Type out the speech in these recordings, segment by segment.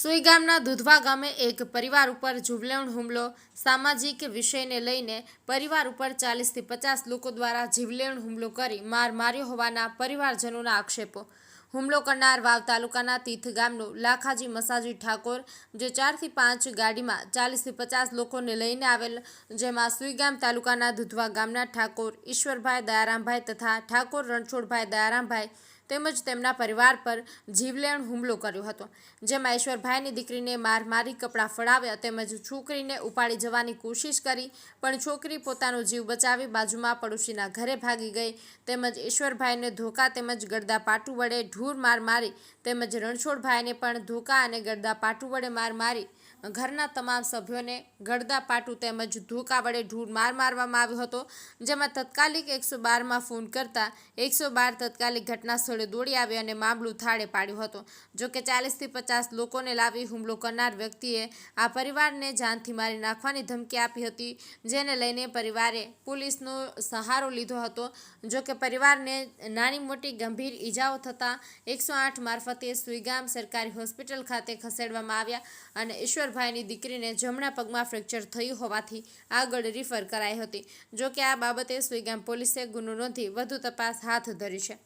સુઈ ગામના દુધવા ગામે એક પરિવાર ઉપર જીવલેણ હુમલો, સામાજિક વિષયને લઈને પરિવાર ઉપર ચાલીસથી પચાસ લોકો દ્વારા જીવલેણ હુમલો કરી માર માર્યો હોવાના પરિવારજનોના આક્ષેપો. હુમલો કરનાર વાવ તાલુકાના તીથ ગામનો લાખાજી મસાજી ઠાકોર, જે ચારથી પાંચ ગાડીમાં ચાલીસથી પચાસ લોકોને લઈને આવેલ, જેમાં સુઈગામ તાલુકાના દુધવા ગામના ઠાકોર ઈશ્વરભાઈ દયારામભાઈ તથા ઠાકોર રણછોડભાઈ દયારામભાઈ તેમજ તેમના પરિવાર પર જીવલેણ હુમલો કર્યો હતો. જેમાં ઈશ્વરભાઈની દીકરીને માર મારી કપડાં ફળાવ્યા તેમજ છોકરીને ઉપાડી જવાની કોશિશ કરી, પણ છોકરી પોતાનો જીવ બચાવી બાજુમાં પડોશીના ઘરે ભાગી ગઈ. તેમજ ઈશ્વરભાઈને ધોકા તેમજ ગરદા પાટું વડે ઢૂર માર મારી, તેમજ રણછોડભાઈને પણ ધોકા અને ગરદા પાટું વડે માર મારી. ઘરના તમામ સભ્યોને ગળદા પાટું તેમજ ધોકા વડે ઢૂર માર મારવામાં આવ્યો હતો, જેમાં તત્કાલિક એકસો બારમાં ફોન કરતા એકસો બાર તત્કાલિક ઘટના સ્થળે દોડી આવી અને મામલું થાળે પાડ્યો હતો. જોકે ચાલીસથી પચાસ લોકોને લાવી હુમલો કરનાર વ્યક્તિએ આ પરિવારને જાનથી મારી નાખવાની ધમકી આપી હતી, જેને લઈને પરિવારે પોલીસનો સહારો લીધો હતો. જોકે પરિવારને નાની મોટી ગંભીર ઈજાઓ થતાં એકસો આઠ મારફતે સુઈગામ સરકારી હોસ્પિટલ ખાતે ખસેડવામાં આવ્યા અને ઈશ્વરભાઈની દીકરીને જમણા પગમાં ફ્રેક્ચર થયું હોવાથી આગળ રિફર કરાઈ હતી. જોકે આ બાબતે સુઈગામ પોલીસે ગુનો નોંધી વધુ તપાસ હાથ ધરી છે.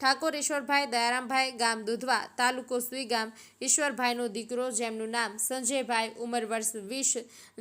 ઠાકોર ઈશ્વરભાઈ દયારામભાઈ ગામ દુધવા, તાલુકો સુઈગામ ઈશ્વરભાઈનો દીકરો જેમનું નામ સંજયભાઈ, ઉંમર વર્ષ વીસ,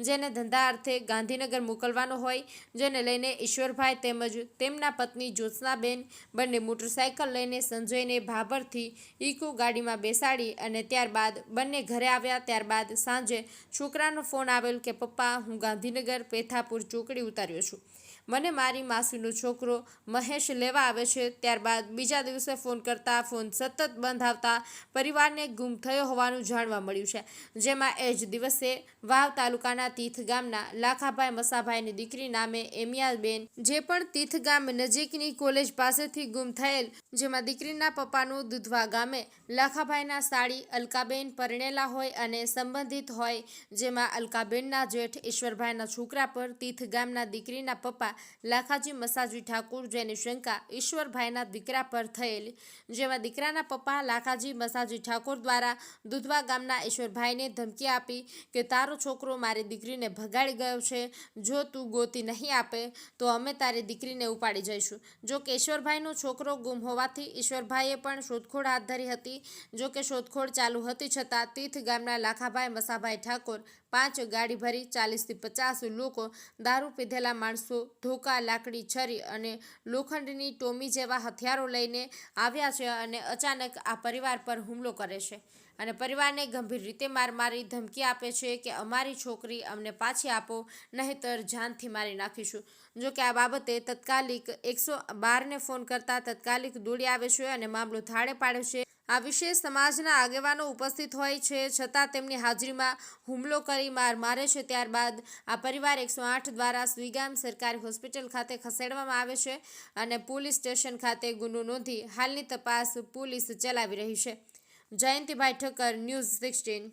જેને ધંધા અર્થે ગાંધીનગર મોકલવાનો હોય, જેને લઈને ઈશ્વરભાઈ તેમજ તેમના પત્ની જ્યોત્સનાબેન બંને મોટરસાયકલ લઈને સંજયને ભાભરથી ઇકો ગાડીમાં બેસાડી અને ત્યારબાદ બંને ઘરે આવ્યા. ત્યારબાદ સાંજે છોકરાનો ફોન આવેલ કે, પપ્પા, હું ગાંધીનગર પેથાપુર ચોકડી ઉતાર્યો છું. મને મારી માસીનો છોકરો મહેશ લેવા આવે છે, ત્યારબાદ બીજા દિવસે ફોન કરતા ફોન સતત બંધ આવતા પરિવારને ગુમ થયો હોવાનું જાણવા મળ્યું છે. જેમાં એ જ દિવસે વાવ તાલુકાના તીથ ગામના લાખાભાઈ મસાભાઈની દીકરી નામે એમિયાબેન જે પણ તીથ ગામ નજીકની કોલેજ પાસેથી ગુમ થયેલ, જેમાં દીકરીના પપ્પાનું દુધવા ગામે લાખાભાઈના સાડી અલકાબેન પરણેલા હોય અને સંબંધિત હોય, જેમાં અલકાબેનના જેઠ ઈશ્વરભાઈના છોકરા પર તીથ ગામના દીકરીના પપ્પા લાખાજી મસાજી ઠાકુર, જેની શંકા ઈશ્વરભાઈના દીકરા પર થયેલી. જેમાં દીકરાના પપ્પા લાખાજી મસાજી ઠાકોર દ્વારા દુધવા ગામના ઈશ્વરભાઈને ધમકી આપી કે, તારો છોકરો મારી દીકરીને ભગાડી ગયો છે. જો તું ગોતી નહીં આપે, તો અમે તારી દીકરીને ઉપાડી જઈશું. જો કે ઈશ્વરભાઈનો છોકરો ગુમ હોવાથી ઈશ્વરભાઈએ પણ શોધખોળ હાથ ધરી હતી. જો કે શોધખોળ ચાલુ હતી છતાં તીર્થ ગામના લાખાભાઈ મસાભાઈ ઠાકોર પાંચ ગાડી ભરી ચાલીસથી પચાસ લોકો દારૂ પીધેલા માણસો, ધોકા, લાકડી, છરી અને લોખંડની ટોમી જેવા હથિયારો લઈને આવ્યા છે અને અચાનક આ પરિવાર પર હુમલો કરે છે. અને પરિવારને ગંભીર રીતે માર મારી ધમકી આપે છે કે અમારી છોકરી અમને પાછી આપો, નહીંતર જાનથી મારી નાખીશું. જો કે આ બાબતે તત્કાલિક એકસો બારને ફોન કરતાં તત્કાલિક દોડી આવે છે અને મામલો થાળે પાડે છે. આ વિશે સમાજના આગેવાનો ઉપસ્થિત હોય છે. છતાં તેમની હાજરીમાં હુમલો કરી માર મારે છે. ત્યારબાદ આ પરિવાર એકસો આઠ દ્વારા સ્વીગામ સરકારી હોસ્પિટલ ખાતે ખસેડવામાં આવે છે અને પોલીસ સ્ટેશન ખાતે ગુનો નોંધી હાલની તપાસ પોલીસ ચલાવી રહી છે. Jayantibhai Thakkar, news sixteen.